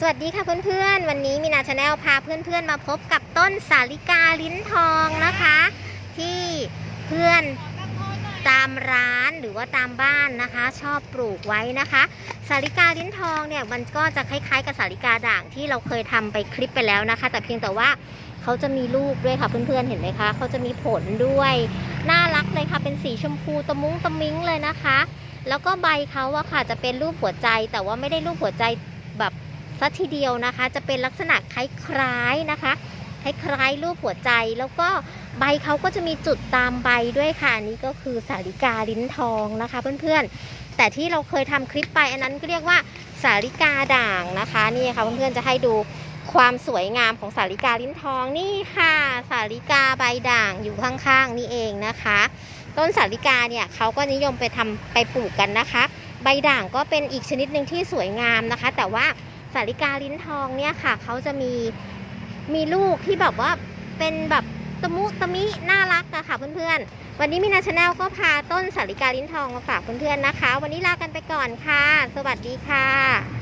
สวัสดีค่ะเพื่อนๆ วันนี้มีนาชาแนลพาเพื่อนๆมาพบกับต้นสาลิกาลิ้นทองนะคะ ที่เพื่อนตามร้านหรือว่าตามบ้านนะคะ ชอบปลูกไว้นะคะ สาลิกาลิ้นทองเนี่ยมันก็จะคล้ายๆ กับสาลิกาด่างที่เราเคยทำไปคลิปไปแล้วนะคะ แต่เพียงแต่ว่าเขาจะมีลูกด้วยค่ะเพื่อนๆเห็นไหมคะเขาจะมีผลด้วยน่ารักเลยค่ะเป็นสีชมพูตะมุ้งตะมิ้งเลยนะคะ แล้วก็ใบเขาอะค่ะจะเป็นรูปหัวใจแต่ว่าไม่ได้รูปหัวใจ แบบสัทีเดียวนะคะ จะเป็นลักษณะคล้ายๆนะคะ คล้ายๆรูปหัวใจ แล้วก็ใบเขาก็จะมีจุดตามใบด้วยค่ะนนี้ก็คือสาลิกาลิ้นทองนะคะ เพื่อนๆ แต่ที่เราเคยทำคลิปไปอันนั้นก็เรียกว่าสาลิกาด่างนะคะนี่ค่ะเพื่อนๆจะให้ดูความสวยงามของสาลิกาลิ้นทองนี่ค่ะ สาลิกาใบด่างอยู่ข้างๆนี่เองนะคะ ต้นสาลิกาเนี่ยเขาก็นิยมไปทำไปปลูกกันนะคะ ใบด่างก็เป็นอีกชนิดหนึ่งที่สวยงามนะคะ แต่ว่า สาริกาลิ้นทองเนี่ยค่ะเขาจะมีมีลูกที่แบบว่าเป็นแบบตะมุตะมิน่ารักอะค่ะเพื่อนๆ วันนี้มินาชาแนลก็พาต้นสาริกาลิ้นทองมาฝากเพื่อนๆนะคะ วันนี้ลากันไปก่อนค่ะ สวัสดีค่ะ